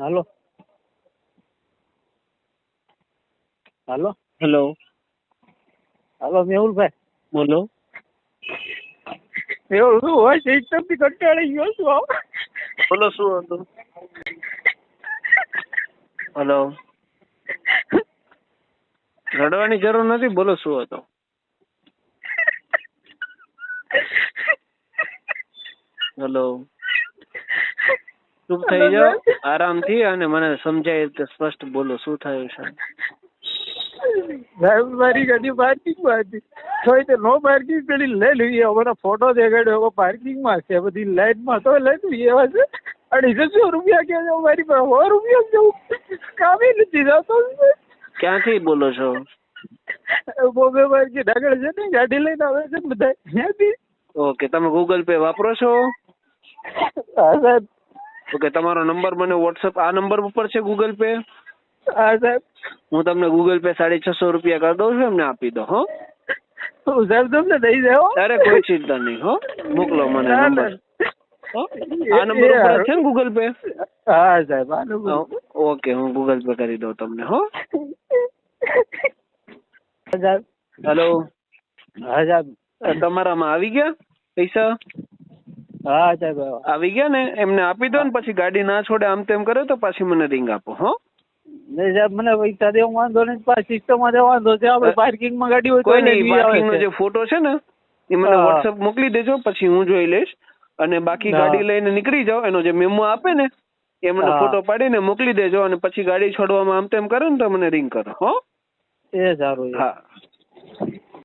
હાલો. હાલો. Hello. હાલો મેહુલભાઈ. બોલો. મેહુલ શું હોય છે? એકદમથી કંટાળી ગયો છું. બોલો શું હતું? હેલો. રડવાની જરૂર નથી બોલો શું હતો? હેલો. ચૂપ થઈ જાઓ આરામથી અને મને સમજાય તે સ્પષ્ટ બોલો શું થયું છે? સાહેબ મારી ગાડી પાર્કિંગમાં હતી તો તે નો પાર્કિંગ પેલી લઈ લઈએ અમારા ફોટો દેખાડ્યો પાર્કિંગમાં છે બધી લાઈનમાં તો લઈ લઈએ એવા છે. અઢીસો રૂપિયા કે મારી પાસે સો રૂપિયા જવું કામે નથી જતો. ક્યાંથી બોલો છો? બોમ્બે માર્કેટ આગળ છે ને ગાડી લઈને આવે છે બધા ઓકે તમે ગૂગલ પે વાપરો છો? હા સાહેબ. ઓકે તમારો નંબર મને વોટ્સઅપ આ નંબર ઉપર છે ગૂગલ પે હા સાહેબ. હું તમને ગૂગલ પે સાડી છસો રૂપિયા કરી દઉં છું એમને આપી દો હો. સાહેબ તમને દઈ જાઓ અરે કોઈ ચિંતા નહીં હો. મોકલો મને નંબર. આ નંબર ઉપર છે ને ગૂગલ પે હા સાહેબ આ નંબર. ઓકે હું ગૂગલ પે કરી દઉં તમને હો. સાહેબ. હેલો હા સાહેબ. તમારામાં આવી ગયા પૈસા? હા સાહેબ આવી ગયા ને એમને આપી દો ને પછી ગાડી ના છોડે આમ તેમ કરે તો પાછી મને રિંગ આપો હો. નહીં સાહેબ મને પૈસા દેવા વાંધો નહીં પાછા સિસ્ટમમાં વાંધો છે આપણે પાર્કિંગમાં ગાડી હોય કોઈ નહીં. જે ફોટો છે ને એ મને વોટ્સઅપ મોકલી દેજો પછી હું જોઈ લઈશ. અને બાકી ગાડી લઈને નીકળી જાઓ એનો જે મેમો આપે ને એ મને ફોટો પાડીને મોકલી દેજો અને પછી ગાડી છોડવામાં આમ તેમ કરે ને તો મને રિંગ કરો હો. એ સારું હા.